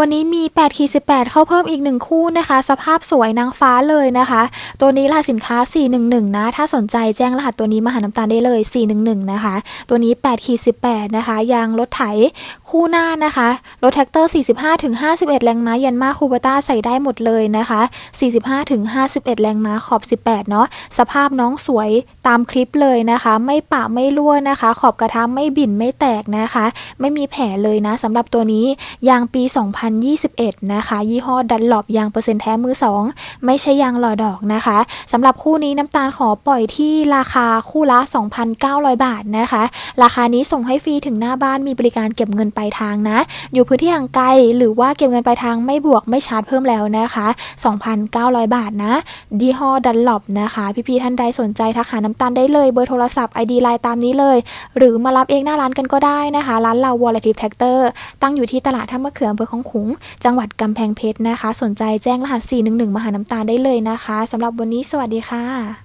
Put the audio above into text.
วันนี้มี8ขี18 เข้าเพิ่มอีก 1 คู่นะคะ สภาพสวยนางฟ้าเลยนะคะ ตัวนี้รหัสสินค้า 411 นะ ถ้าสนใจแจ้งรหัสตัวนี้มาหาน้ำตาลได้เลย 411 นะคะ ตัวนี้8ขี18 นะคะ ยางรถไถคู่หน้านะคะ รถแท็กเตอร์ 45-51 แรงม้ายันมาคูเบต้าใส่ได้หมดเลยนะคะ 45-51 แรงม้าขอบ 18 เนาะ สภาพน้องสวยตามคลิปเลยนะคะ ไม่ปะไม่รั่วนะคะ ขอบกระทะไม่บิ่นไม่แตกนะคะ ไม่มีแผลเลยนะสำหรับตัวนี้ยางปี 2000 2021 นะคะ ยี่ห้อดันหลบยางเปอร์เซ็นต์แท้มือ 2 ไม่ใช่ยางล่อดอกนะคะสำหรับคู่นี้น้ำตาลขอปล่อยที่ราคาคู่ละ 2,900 บาทนะคะ ราคานี้ส่งให้ฟรีถึงหน้าบ้านมีบริการเก็บเงินปลายทางนะ อยู่พื้นที่ห่างไกลหรือว่าเก็บเงินปลายทางไม่บวกไม่ชาร์จเพิ่มแล้วนะคะ 2,900 บาทนะยี่ห้อดันหลบนะคะ พี่ๆท่านใดสนใจทักหาน้ำตาลได้เลยเบอร์โทรศัพท์ ID ไลน์ตามนี้เลย หรือมารับเองหน้าร้านกันก็ได้นะคะ ร้านเราวอลเลติฟแท็กเตอร์ตั้งอยู่ที่ตลาดท่ามะเขืออำเภอของขุง จังหวัดกำแพงเพชรนะคะ สนใจแจ้งรหัส 411 มาหาน้ำตาลได้เลยนะคะสำหรับวันนี้สวัสดีค่ะ